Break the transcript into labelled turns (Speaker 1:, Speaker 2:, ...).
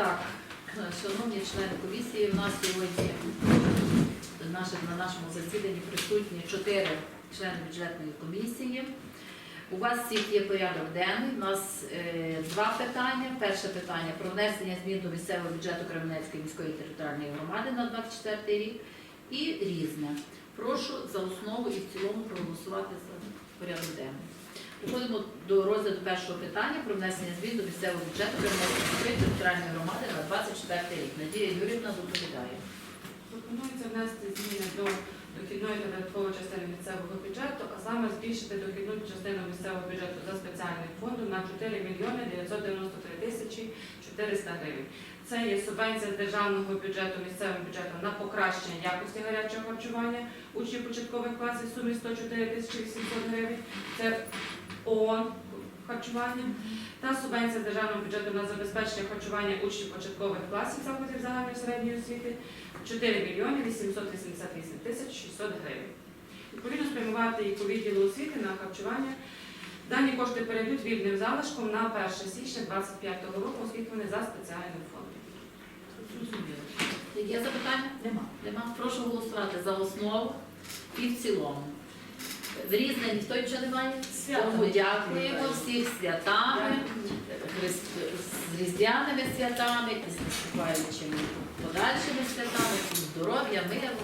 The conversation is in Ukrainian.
Speaker 1: так, шановні члени комісії, у нас сьогодні на нашому засіданні присутні чотири члени бюджетної комісії. У вас всіх є порядок денний. У нас е, два питання. Перше питання про внесення змін до місцевого бюджету Кременецької міської територіальної громади на 24 рік і різне. Прошу за основу і в цілому проголосувати за порядок денний. Переходимо до розгляду першого питання про внесення змін до місцевого бюджету міської територіальної громади на 24 рік. Надія Юрівна доповідає.
Speaker 2: Пропонується внести зміни до дохідної та додаткової частини місцевого бюджету, а саме збільшити дохідну частину місцевого бюджету за спеціальним фондом на 4 мільйони 993 тисячі 400 гривень. Це є субвенція державного бюджету місцевим бюджетом на покращення якості гарячого харчування учнів початкових класів в сумі 104 тисячі 800 гривень. Це ООН харчування та субвенція державного бюджету на забезпечення харчування учнів початкових класів закладів загальної середньої освіти 4 мільйони 888 тисяч 600 гривень. Відповідно, спрямувати їх у відділу освіти на харчування. Дані кошти перейдуть вільним залишком на 1 січня 2025 року, оскільки вони за спеціальним фондом.
Speaker 1: Є запитання? Нема. Нема. Прошу голосувати за основу і в цілому. В різне ніхто нічого не має? Тому дякуємо всіх святами, з різдвяними святами, і з наступаючими подальшими святами, здоров'я, миру,